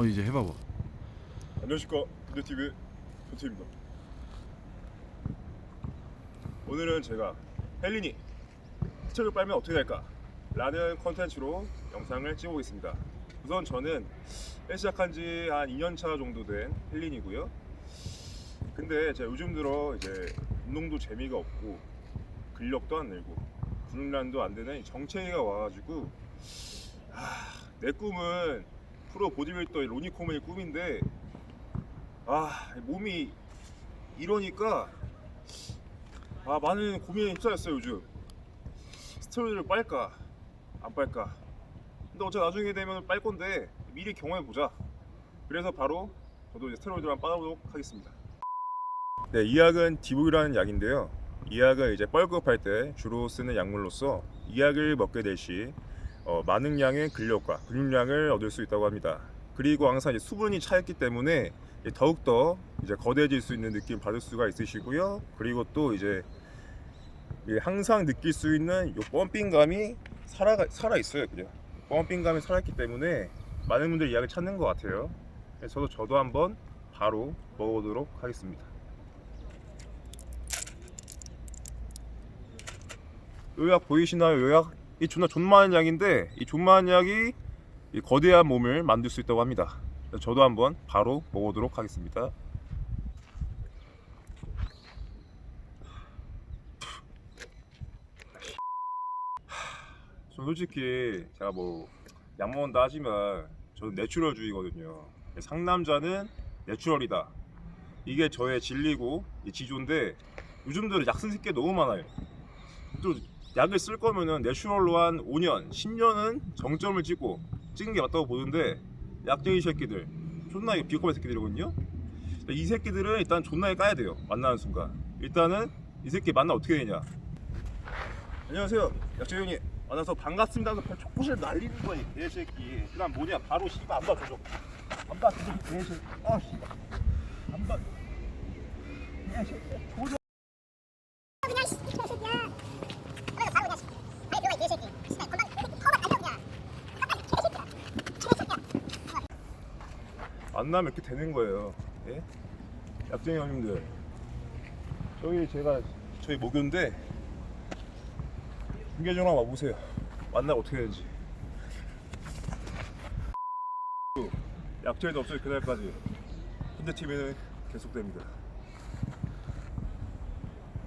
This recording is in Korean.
어 이제 해봐봐. 안녕하십니까. 군대TV 조태입니다. 오늘은 제가 헬린이 스토리를 빨면 어떻게 될까 라는 컨텐츠로 영상을 찍어보겠습니다. 우선 저는 시작한 지 한 2년차 정도 된 헬린이고요. 근데 제가 요즘 들어 이제 운동도 재미가 없고 근력도 안 늘고 근육량도 안 되는 이 정체기가 와가지고 아, 내 꿈은 프로 보디빌더 로니 코멘의 꿈인데 아 몸이 이러니까 아 많은 고민에 휩싸였어요 요즘. 스테로이드를 빨까 안 빨까. 근데 어차피 나중에 되면 빨 건데 미리 경험해 보자. 그래서 바로 저도 이제 스테로이드를 한번 빠보도록 하겠습니다. 네 이 약은 디복이라는 약인데요. 이 약은 이제 뻘급할 때 주로 쓰는 약물로서 이 약을 먹게 될 시 어, 많은 양의 근력과 근육량을 얻을 수 있다고 합니다 그리고 항상 수분이 차있기 때문에 더욱더 이제 거대해질 수 있는 느낌 받을 수가 있으시고요. 그리고 또 이제 이 항상 느낄 수 있는 이 펌핑감이 살아 살아 있어요. 그냥 펌핑감이 살아있기 때문에 많은 분들이 이야기 찾는 것 같아요. 그래서 저도 한번 바로 먹어보도록 하겠습니다. 요약 보이시나요? 요약 이 존나 존만한 약인데 이 존만한 약이 이 거대한 몸을 만들 수 있다고 합니다. 저도 한번 바로 먹어보도록 하겠습니다. 저 솔직히 제가 뭐 약 먹는다 하지만 저는 내추럴주의거든요. 상남자는 내추럴이다. 이게 저의 진리고 이 지조인데 요즘 들은 약쓴 새끼 너무 많아요. 또 약을 쓸 거면은 내추럴로 한 5년, 10년은 정점을 찍고 찍은 게 맞다고 보는데 약쟁이 새끼들 존나 이거 비겁한 새끼들이거든요. 이 새끼들은 일단 존나게 까야 돼요. 만나는 순간. 일단은 이 새끼 만나 어떻게 되냐. 안녕하세요, 약쟁이. 만나서 반갑습니다. 하면서 촉구실 날리는 거야, 이 개새끼. 그다음 뭐냐, 바로 씨발 안 봐줘. 안 봐줘, 개새끼. 아 씨발. 안 나면 이렇게 되는 거예요. 예? 약쟁이 형님들. 저기 제가 저희 목요인데 중계전화 와보세요. 만나고 어떻게 되는지. 약쟁이도 없어요 그날까지. 현대 TV는 계속됩니다.